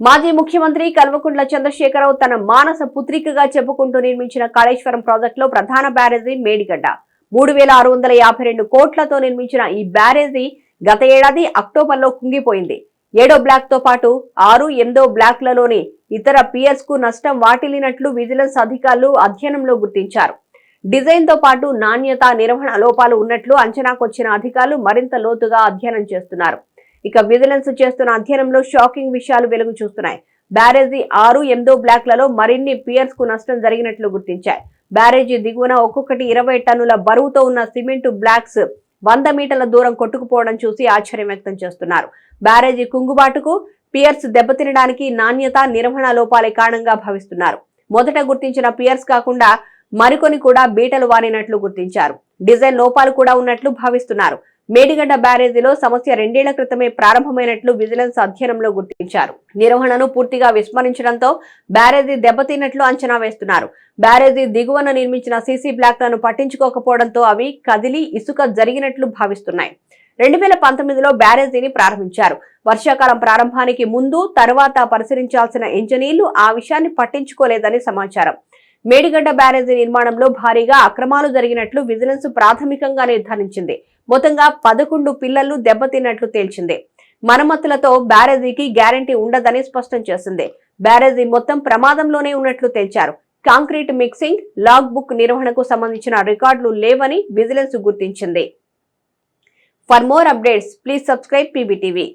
మాజీ ముఖ్యమంత్రి కల్వకుంట్ల చంద్రశేఖరరావు తన మానస పుత్రికగా చెప్పుకుంటూ నిర్మించిన కాళేశ్వరం ప్రాజెక్టులో ప్రధాన బ్యారేజీ మేడిగడ్డ. మూడు వేల ఆరు వందల యాభై రెండు కోట్లతో నిర్మించిన ఈ బ్యారేజీ గత ఏడాది అక్టోబర్లో కుంగిపోయింది. ఏడో బ్లాక్తో పాటు ఆరు ఎనిమిదో బ్లాక్లలోని ఇతర పిఎస్కు నష్టం వాటిల్లినట్లు విజిలెన్స్ అధికారులు అధ్యయనంలో గుర్తించారు. డిజైన్తో పాటు నాణ్యత నిర్వహణ లోపాలు ఉన్నట్లు అంచనాకొచ్చిన అధికారులు మరింత లోతుగా అధ్యయనం చేస్తున్నారు. ఇక విజిలెన్స్ చేస్తున్న అధ్యయనంలో షాకింగ్ విషయాలు వెలుగు చూస్తున్నాయి. బ్యారేజీ ఆరు ఎనిమిదో బ్లాక్లలో మరిన్ని పియర్స్కు నష్టం జరిగినట్లు గుర్తించాయి. బ్యారేజీ దిగువన ఒక్కొక్కటి ఇరవై టన్నుల బరువుతో ఉన్న సిమెంటు బ్లాక్స్ వంద మీటర్ల దూరం కొట్టుకుపోవడం చూసి ఆశ్చర్యం వ్యక్తం చేస్తున్నారు. బ్యారేజీ కుంగుబాటుకు పియర్స్ దెబ్బతినడానికి నాణ్యత నిర్వహణ లోపాలే కారణంగా భావిస్తున్నారు. మొదట గుర్తించిన పియర్స్ కాకుండా మరికొన్ని కూడా బీటలు వారినట్లు గుర్తించారు. డిజైన్ లోపాలు కూడా ఉన్నట్లు భావిస్తున్నారు. మేడిగడ్డ బ్యారేజీలో సమస్య రెండేళ్ళ క్రితమే ప్రారంభమైనట్లు విజిలెన్స్ అధ్యయనంలో గుర్తించారు. నిర్వహణను పూర్తిగా విస్మరించడంతో బ్యారేజీ దెబ్బతిన్నట్లు అంచనా వేస్తున్నారు. బ్యారేజీ దిగువన నిర్మించిన సీసీ బ్లాక్లను పట్టించుకోకపోవడంతో అవి కదిలి ఇసుక జరిగినట్లు భావిస్తున్నాయి. రెండు వేల పంతొమ్మిదిలో బ్యారేజీని ప్రారంభించారు. వర్షాకాలం ప్రారంభానికి ముందు తర్వాత పరిశీలించాల్సిన ఇంజనీర్లు ఆ విషయాన్ని పట్టించుకోలేదని సమాచారం. మేడిగడ్డ బ్యారేజీ నిర్మాణంలో భారీగా అక్రమాలు జరిగినట్లు విజిలెన్స్ ప్రాథమికంగా నిర్ధారించింది. మొత్తంగా పదకొండు పిల్లలు దెబ్బతిన్నట్లు తేల్చింది. మరమ్మతులతో బ్యారేజీకి గ్యారంటీ ఉండదని స్పష్టం చేసింది. బ్యారేజీ మొత్తం ప్రమాదంలోనే ఉన్నట్లు తేల్చారు. కాంక్రీట్ మిక్సింగ్ లాగ్ బుక్ నిర్వహణకు సంబంధించిన రికార్డులు లేవని విజిలెన్స్ గుర్తించింది. For more updates please subscribe PBTV.